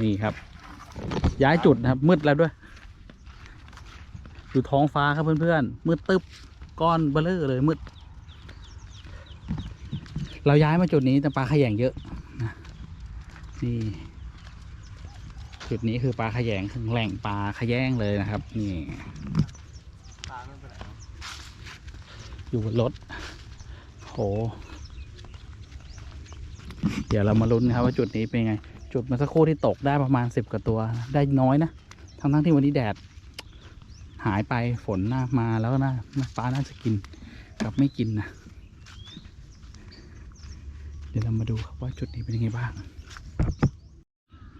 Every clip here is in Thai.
นี่ครับ ย้ายจุดนะครับ มืดแล้วด้วย ดูท้องฟ้าครับเพื่อนๆ มืดตึ๊บก้อนเบลอเลยมืด เราย้ายมาจุดนี้แต่ปลาขยงเยอะนี่ จุดนี้คือปลาขยงแหล่งปลาขยงเลยนะครับ นี่อยู่บนรถโห เดี๋ยวเรามาลุ้นครับว่าจุดนี้เป็นไง จุดมื่อสักครู่ที่ตกได้ประมาณสิบกว่าตัว ได้น้อยนะ ทั้งทั้งที่วันนี้แดด หายไปฝนน่ามาแล้วนะปลาน่าจะกินกับไม่กินนะ เดี๋ยวเรามาดูครับว่าจุดนี้เป็นยังไงบ้าง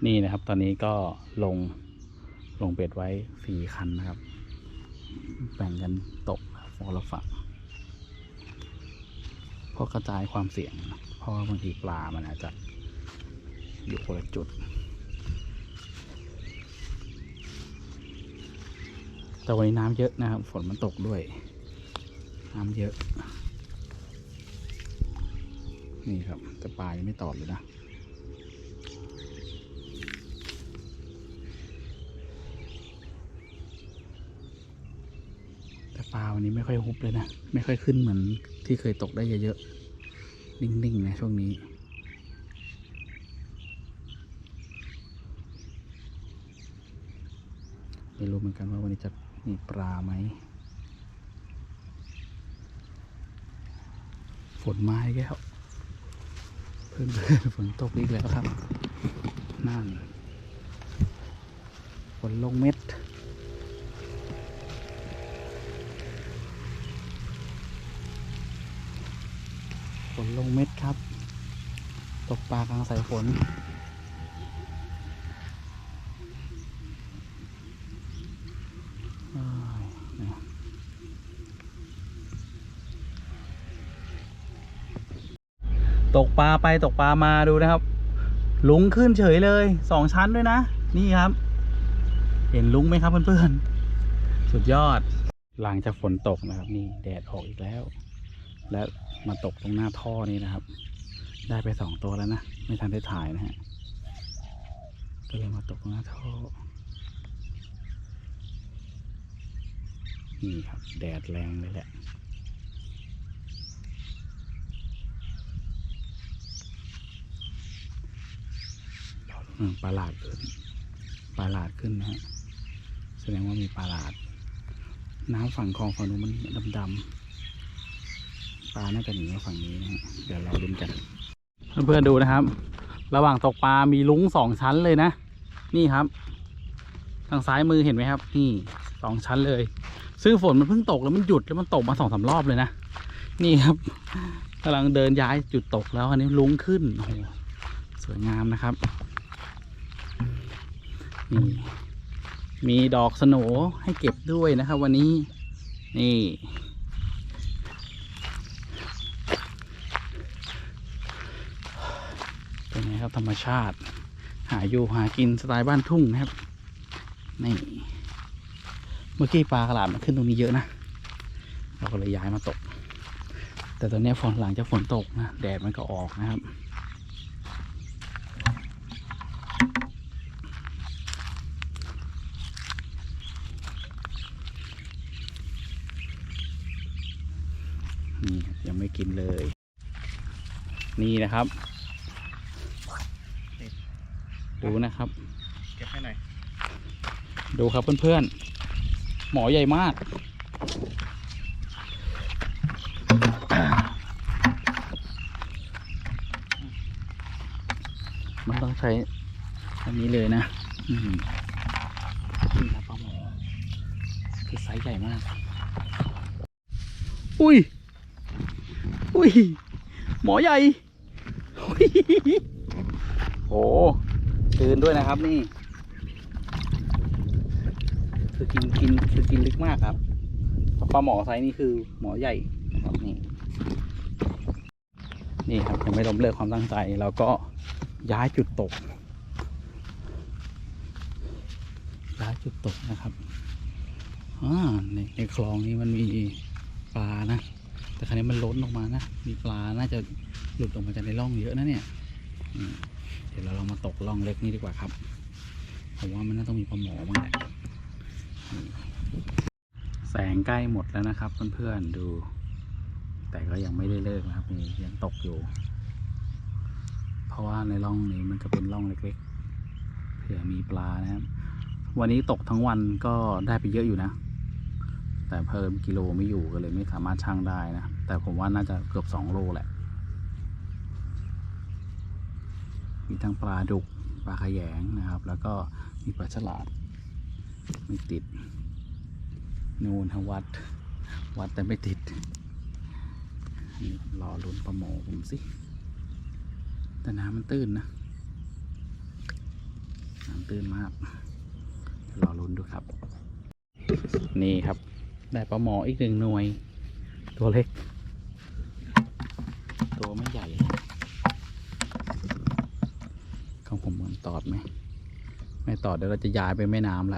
นี่นะครับ ตอนนี้ก็ลงลงเบ็ดไว้สี่คันนะครับ แบ่งกันตกนะคนละฝั่งเพราะกระจายความเสี่ยง เพราะบางทีปลามันอาจจะ อยู่คนละจุด แต่วันนี้น้ำเยอะนะครับ ฝนมันตกด้วย น้ำเยอะ นี่ครับ แต่ปลายังไม่ตอบเลยนะแต่ปลาวันนี้ไม่ค่อยฮุบเลยนะ ไม่ค่อยขึ้นเหมือนที่เคยตกได้เยอะๆ นิ่งๆ นะช่วงนี้ ไม่รู้เหมือนกันว่าวันนี้จะมีปลาไหม ฝนมาอีกแล้ว เพื่อนๆฝนตกอีกแล้วครับ นั่น ฝนลงเม็ดฝนลงเม็ดครับ ตกปลากลางสายฝน อ้ายนะ ตกปลาไปตกปลามาดูนะครับ ลุงขึ้นเฉยเลยสองชั้นด้วยนะ นี่ครับ เห็นลุงไหมครับเพื่อนๆ สุดยอด หลังจากฝนตกนะครับ นี่แดดออกอีกแล้ว และมาตกตรงหน้าท่อนี้นะครับ ได้ไปสองตัวแล้วนะ ไม่ทันได้ถ่ายนะฮะก็เลยมาตกตรงหน้าท่อนี่ครับ แดดแรงเลยแหละ ปลาหลาดขึ้นปลาหลาดขึ้นนะฮะแสดงว่ามีปลาหลาด น้ำฝั่งคลองฝั่งนู้นมันดำๆปลาน่าจะหนีมาฝั่งนี้นะฮะเดี๋ยวเราลุ้นกันเพื่อนๆดูนะครับ ระหว่างตกปลามีลุ้งสองชั้นเลยนะ นี่ครับ ทางซ้ายมือเห็นไหมครับ นี่สองชั้นเลย ซึ่งฝนมันเพิ่งตกแล้วมันหยุดแล้วมันตกมาสองสามรอบเลยนะ นี่ครับกำลังเดินย้ายจุดตกแล้วอันนี้ลุ้งขึ้นโอ้โหสวยงามนะครับ นี่มีดอกสโหนให้เก็บด้วยนะครับ วันนี้ นี่ เป็นไงครับธรรมชาติ หาอยู่หากินสไตล์บ้านทุ่งนะครับ นี่ เมื่อกี้ปลากระหลาดมันขึ้นตรงนี้เยอะนะ เราก็เลยย้ายมาตก แต่ตอนนี้ฝนหลังจากฝนตกนะ แดดมันก็ออกนะครับ นี่ครับยังไม่กินเลย นี่นะครับ ดูนะครับ เก็บให้หน่อย ดูครับเพื่อนๆ หมอใหญ่มาก มันต้องใช้อันนี้เลยนะอืมนี่ครับปลาหมอคือไซส์ใหญ่มาก อุ้ย อุ้ย หมอใหญ่อุ้ยโอ้ตื่นด้วยนะครับนี่ คือกินกินคือกินลึกมากครับปลาหมอไซส์นี่คือหมอใหญ่นะครับนี่ นี่ครับยังไม่ล้มเลิกความตั้งใจเราก็ย้ายจุดตก ย้ายจุดตกนะครับอ่าในในคลองนี้มันมีปลานะ แต่ครั้นี้มันล้นออกมานะ มีปลา น่าจะหลุดออกมาจากในร่องเยอะนะเนี่ย เดี๋ยวเราลองมาตกล่องเล็กนี่ดีกว่าครับ ผมว่ามันน่าต้องมีปลาหมอบ้างแหละแสงใกล้หมดแล้วนะครับเพื่อนๆดู แต่ก็ยังไม่ได้เลิกนะครับนี่ยังตกอยู่ เพราะว่าในร่องนี้มันจะเป็นร่องเล็กๆเผื่อมีปลานะครับ วันนี้ตกทั้งวันก็ได้ไปเยอะอยู่นะ แต่เพิ่มกิโลไม่อยู่ก็เลยไม่สามารถชั่งได้นะ แต่ผมว่าน่าจะเกือบสองโลแหละ มีทั้งปลาดุกปลาขยงนะครับ แล้วก็มีปลาฉลาดไม่ติด นูนทวัด วัดแต่ไม่ติด รอลุ้นปลาหมผมสิ แต่น้ำมันตื้นนะ น้ำตื้นมากรอลุ้นดูครับ นี่ครับ ได้ปลาหมออีกหนึ่งหน่วย ตัวเล็ก ตัวไม่ใหญ่ ของผมมันตอดไหม ไม่ตอดเดี๋ยวเราจะย้ายไปแม่น้ำละ